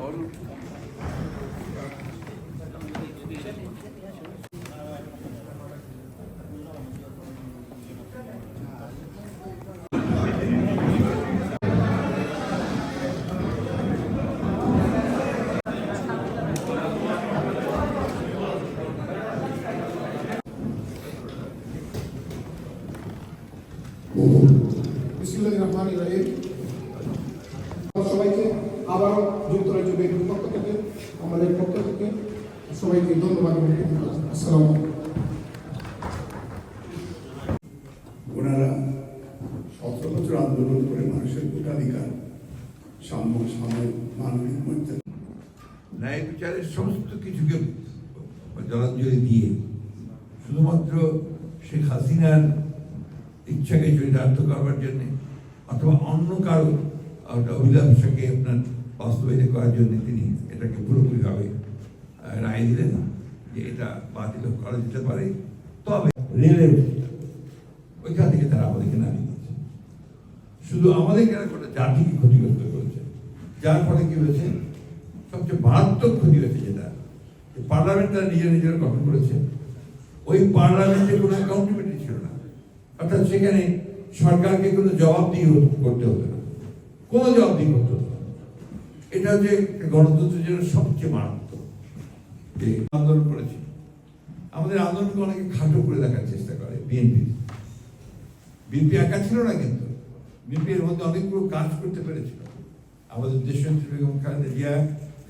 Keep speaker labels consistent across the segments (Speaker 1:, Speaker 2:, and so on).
Speaker 1: और রহিম সবাইকে। আবারও যুক্তরাজ্য ব্যাংকের পক্ষ থেকে, আমাদের পক্ষ থেকে সবাইকে ধন্যবাদ আসসালামু
Speaker 2: ওনারা সতেরো বছর আন্দোলন করে মানুষের ভোটাধিকার সাম্য সামাজিক মানবিক মর্যাদা
Speaker 3: ন্যায় বিচারের সমস্ত কিছুকে জলাঞ্জলি দিয়ে শুধুমাত্র শেখ হাসিনার ইচ্ছাকে চরিতার্থ করবার জন্য অথবা অন্য কারও অভিলাষাকে আপনার বাস্তবায়িত করার জন্য তিনি এটাকে পুরোপুরিভাবে রায় দিলেন যে এটা বাতিল করা যেতে পারে। তবে রেলের ওইখান থেকে তারা আমাদেরকে নামিয়ে দিয়েছে। শুধু আমাদের কেন করে জাতিকে ক্ষতিগ্রস্ত করেছে। যার ফলে কি হয়েছে? সবচেয়ে মারাত্মক ক্ষতি হয়েছে যেটা, যে পার্লামেন্ট তারা নিজের নিজের গঠন করেছে। ওই পার্লামেন্টে কোনো অ্যাকাউন্টেবিলিটি ছিল না। অর্থাৎ সেখানে সরকারকে কোনো জবাব দিয়ে করতে হতো না। কোনো জবাব দিয়ে করতে হতো না। এটা হচ্ছে গণতন্ত্রের জন্য সবচেয়ে মারাত্মক আন্দোলন করেছি। আমাদের আন্দোলনকে অনেকে খাটো করে দেখার চেষ্টা করে বিএনপি। বিএনপি একা ছিল না কিন্তু। বিএনপি এর মধ্যে অনেকগুলো কাজ করতে পেরেছিল। আমাদের দেশনেত্রী বেগম জিয়া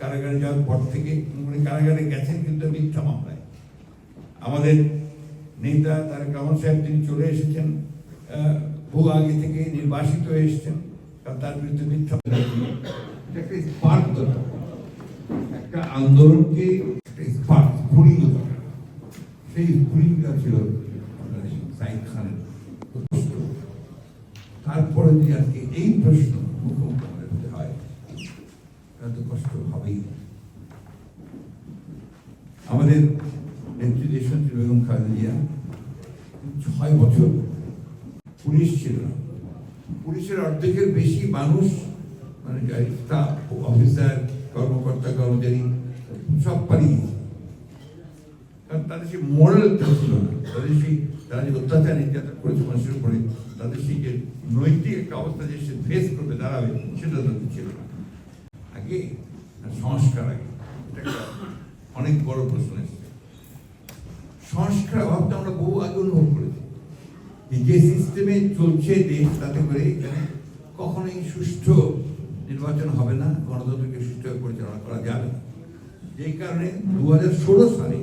Speaker 3: কারাগারে যাওয়ার পর থেকে উনি কারাগারে গেছেন কিন্তু মিথ্যা মামলায় আমাদের নেতা তারেক রহমান সাহেব তিনি চলে এসেছেন বহু আগে থেকে নির্বাসিত এসেছেন, কারণ তার বিরুদ্ধে মিথ্যা একটা একটা আন্দোলনকে সেই ছিল তারপরে যদি আজকে এই প্রশ্ন মুখোমুখি আমাদের হতে হয়, তাহলে কষ্ট হবেই। আমাদের নেত্রী বেগম খালেদা জিয়া, ছয় বছর পুলিশ ছিল। না পুলিশের অর্ধেকের বেশি মানুষ মানে অফিসার কর্মকর্তা, কর্মচারী, সব পালিয়ে কারণ তাদের সেই মোরালটা ছিল না। তাদের সেই, তারা যে অত্যাচার, নির্যাতন করেছে মানুষের উপরে, তাদের সেই যে নৈতিক একটা অবস্থা যে সে ফেস করবে, দাঁড়াবে, সেটা তাদের ছিল না। আগে সংস্কার আগে। অনেক বড় প্রশ্ন এসেছে। সংস্কার অভাবটা আমরা বহু আগে অনুভব করেছি। যে সিস্টেমে চলছে দেশ, তাতে করে এখানে কখনোই সুষ্ঠু নির্বাচন হবে না, গণতন্ত্রকে সুষ্ঠুভাবে পরিচালনা করা যাবে না। যেই কারণে দু হাজার ষোলো সালে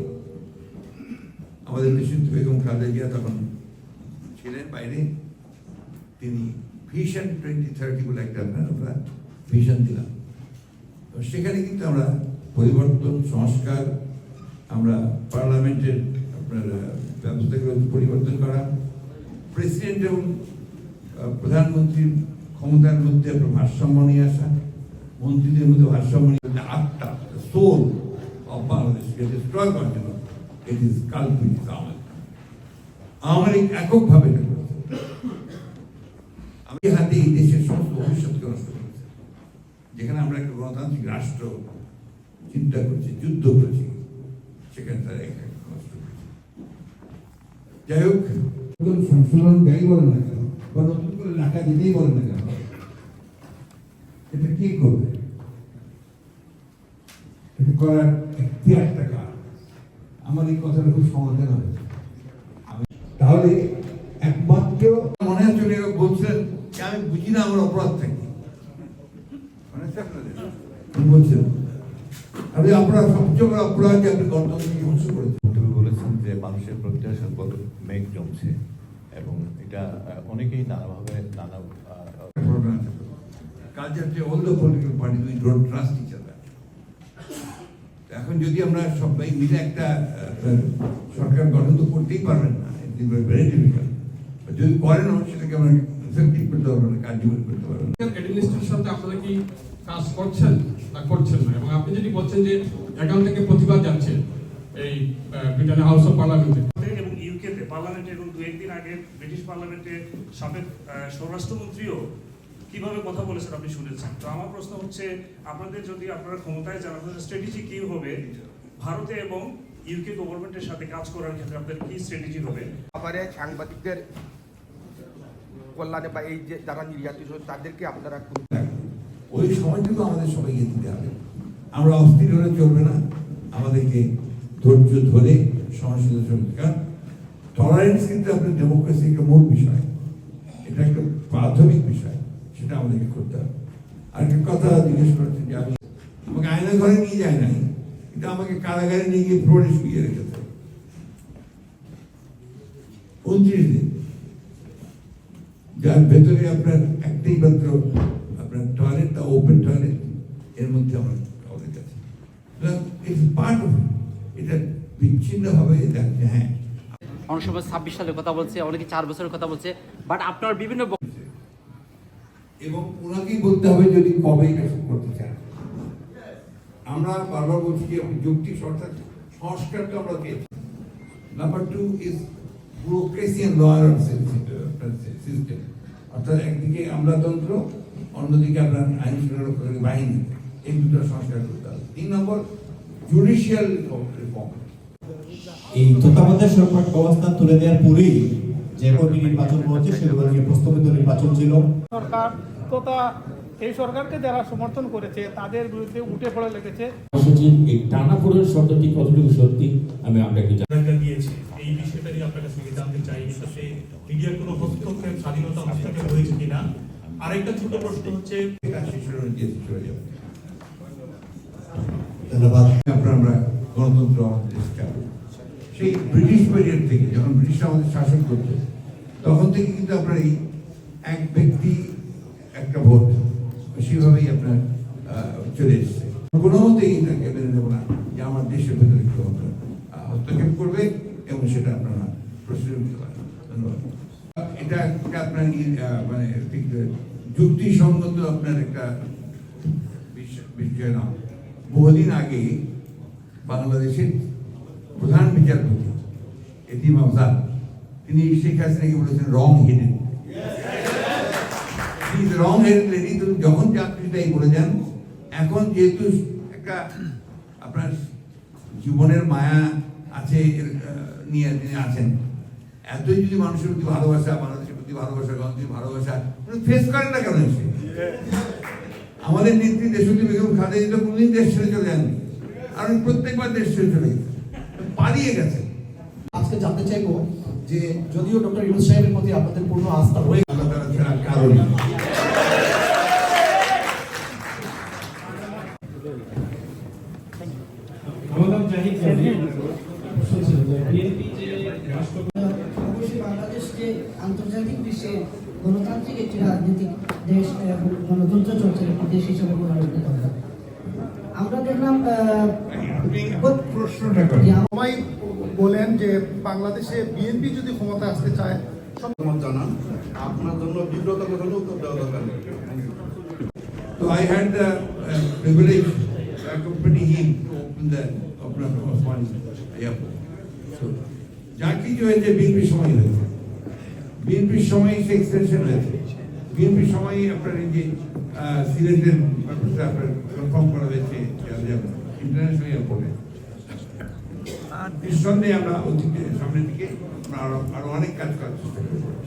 Speaker 3: আমাদের দেশিত বেগম খালেদা তখন ছিলেন বাইরে, তিনি ভিশন টোয়েন্টি থার্টি বলে একটা আমরা ভিশন দিলাম। সেখানে কিন্তু আমরা পরিবর্তন, সংস্কার, আমরা পার্লামেন্টের আপনার ব্যবস্থাগুলো পরিবর্তন করা প্রেসিডেন্ট এবং প্রধানমন্ত্রীর ক্ষমতার মধ্যে আপনার ভারসাম্য নিয়ে আসা, মন্ত্রীদের মধ্যে ভারসাম্য নিয়ে আত্মা সোল অফ বাংলাদেশকে ডিস্ট্রয় করার জন্য it is culprit. Awami League এককভাবে আমি হাতে এই দেশের সমস্ত ভবিষ্যৎকে নষ্ট করেছে। যেখানে আমরা একটা গণতান্ত্রিক রাষ্ট্র চিন্তা করছি, যুদ্ধ করছি, সেখানে তারা নষ্ট করেছে। যাই হোক
Speaker 4: সংশোধন যাই বলেন না কেন? বা নতুন করে টাকা দিতেই বলেন না কেন? এটা কে করবে? এটা করার এখতিয়ার টাকা আমার এই কথাটা খুব সমাধান তাহলে একমাত্র
Speaker 3: মনে হচ্ছে উনি যে আমি বুঝি না আমার অপরাধ থাকি। বলছিলেন আপনি আপনার সবচেয়ে বড় অপরাধ যে আপনি গণতন্ত্রকে ধ্বংস করেছেন।
Speaker 5: বলেছেন যে মানুষের প্রত্যাশার কত মেঘ জমছে। এটা অনেকেই নানাভাবে নানা
Speaker 3: কালচার যে all the political party we don't trust each other এখন যদি আমরা সবাই মিলে একটা সরকার গঠন তো করতেই পারবেন না ভেরি ডিফিকাল্ট যদি করেন সেটাকে আমরা এফেক্টিভ করতে পারবেন না কার্যকরী করতে পারবেন না।
Speaker 6: অ্যাডমিনিস্ট্রেশনতে আপনারা কি কাজ করছেন না করছেন না? এবং আপনি যদি বলছেন যে অ্যাকাউন্ট থেকে প্রতিবাদ যাচ্ছে এই আহ, ব্রিটেনের হাউস অফ পার্লামেন্টে
Speaker 7: পার্লামেন্টে এবং দু একদিন আগে ব্রিটিশ পার্লামেন্টে সাবেক আহ, স্বরাষ্ট্রমন্ত্রীও কীভাবে কথা বলেছেন আপনি শুনেছেন। তো আমার প্রশ্ন হচ্ছে আপনাদের যদি আপনারা ক্ষমতায় যান আপনাদের স্ট্র্যাটেজি কি হবে? ভারতে এবং ইউকে গভর্নমেন্টের সাথে কাজ করার ক্ষেত্রে আপনাদের কি স্ট্র্যাটেজি হবে?
Speaker 8: ব্যাপারে সাংবাদিকদের কল্যাণে বা এই যে যারা নির্যাতিত তাদেরকে আপনারা
Speaker 3: ওই সময়টুকু আমাদের সবাইকে দিতে হবে। আমরা অস্থির হলে চলবে না। আমাদেরকে ধৈর্য ধরে চলবে। কারণ টলারেন্স কিন্তু আপনার ডেমোক্রেসি একটা মূল বিষয়। এটা একটা প্রাথমিক বিষয়, সেটা আমাদেরকে করতে হবে। আর একটা কথা জিজ্ঞেস করেছেন যে আমি আমাকে আয়না ঘরে নিয়ে যায় নাই, কিন্তু আমাকে কারাগারে নিয়ে গিয়ে ফ্লোরে শুয়ে রেখেছে। উনত্রিশ দিন। যার ভেতরে আপনার একটাই মাত্র, আপনার টয়লেট তা ওপেন টয়লেট এর মধ্যে আমার আমাদের কাছে ইটস পার্ট অফ এটা বিচ্ছিন্নভাবে দেখছে হ্যাঁ।
Speaker 9: অনেক সময় ছাব্বিশ সালের কথা বলছে, অনেকে চার বছরের কথা বলছে বাট আপনার বিভিন্ন
Speaker 3: এবং ওনাকেই বলতে হবে যদি কবে করতে চান। আমরা বারবার বলছি যে যুক্তি সরকার আমরা পেয়েছি। Number two is bureaucracy system অর্থাৎ একদিকে আমলাতন্ত্র, অন্যদিকে আপনার আইন সুরক্ষাকারী বাহিনী। এই দুটো সংস্কার করতে হবে। তিন নম্বর জুডিশিয়াল রিফর্ম
Speaker 10: এই তত্ত্বাবধায়ক সরকার ব্যবস্থা তুলে দেওয়ার পরেই যে কর্মী নির্বাচন হচ্ছে সেগুলো নিয়ে প্রস্তাবিত নির্বাচন ছিল।
Speaker 11: সরকার তথা এই সরকারকে যারা সমর্থন করেছে তাদের বিরুদ্ধে উঠে পড়ে লেগেছে।
Speaker 10: সচিব এই টানাপোড়েন শব্দটি কতটুকু সত্যি আমি আপনাকে
Speaker 6: দিয়েছে। এই বিষয়টা নিয়ে আপনার কাছে জানতে চাই সাথে মিডিয়ার কোনো হস্তক্ষেপ স্বাধীনতা হস্তক্ষেপ হয়েছে কিনা? আরেকটা ছোট প্রশ্ন হচ্ছে
Speaker 10: ধন্যবাদ।
Speaker 3: আপনার আমরা গণতন্ত্র আমাদের established। সেই ব্রিটিশ পিরিয়ড থেকে যখন ব্রিটিশ আমাদের শাসন করতো তখন থেকে কিন্তু আপনার এই এক ব্যক্তি, একটা ভোট সেভাবেই আপনার চলে এসছে। কোনো মতেই এটাকে মেনে নেব না যে আমার দেশের ভেতরে কেউ আপনার হস্তক্ষেপ করবে এবং সেটা আপনারা দিতে পারেন। ধন্যবাদ। এটা একটা আপনার মানে যুক্তিসঙ্গত আপনার একটা বিষ- বিষয় না বহুদিন আগে বাংলাদেশের প্রধান বিচারপতি এটিম আফজাল, তিনি শেখ হাসিনাকে বলেছেন, wrong headed wrong headed lady তুমি যখন চাকরি তাই বলে যান, এখন যেহেতু একটা আপনার জীবনের মায়া আছে নিয়ে তিনি আছেন, এতই যদি মানুষের প্রতি ভালোবাসা, বাংলাদেশের প্রতি ভালোবাসা, গণতন্ত্রের ভালোবাসা ফেস করেন না কেন এসে? আমাদের নেত্রী দেশবতী বেগম কোনদিন দেশ ছেড়ে চলে যাননি। উনি প্রত্যেকবার দেশ ছেড়ে চলে গেছেন পালিয়ে গেছেন
Speaker 1: আজকে জানতে চাইব যে যদিও ডক্টর ইউনুস সাহেবের প্রতি আপনাদের পূর্ণ আস্থা রয়ে
Speaker 3: ছাড়া কারণ নেই।
Speaker 6: আমাদের জাহিদ বিএনপি যে রাষ্ট্র
Speaker 11: অবশ্যই বাংলাদেশ যে আন্তর্জাতিক বিশ্বে গণতান্ত্রিক একটি রাজনৈতিক দেশ এবং গণতন্ত্র চর্চার একটি দেশ হিসেবে পরিণত আমরা দেখলাম
Speaker 3: প্রশ্নটা
Speaker 1: সবাই বলেন যে বাংলাদেশে বিএনপি যদি ক্ষমতা আসতে চায়
Speaker 2: জানান। আপনার জন্য বিব্রত ঘটলে উত্তর দেওয়া দরকার।
Speaker 3: So I had the uh, privilege to accompany him to open the open up Osmani airport. So, যা কিছু হয়েছে বিএনপির সময় হয়েছে। বিএনপির সময় সে এক্সটেনশন হয়েছে। বিএনপির সময় আপনার এই যে সিলেটের ব্যাপারটা আপনার কনফার্ম করা হয়েছে ইন্টারন্যাশনাল এয়ারপোর্টে নিঃসন্দেহে আমরা অতীতে সামনের দিকে আরও আরও অনেক কাজ করার চেষ্টা করব।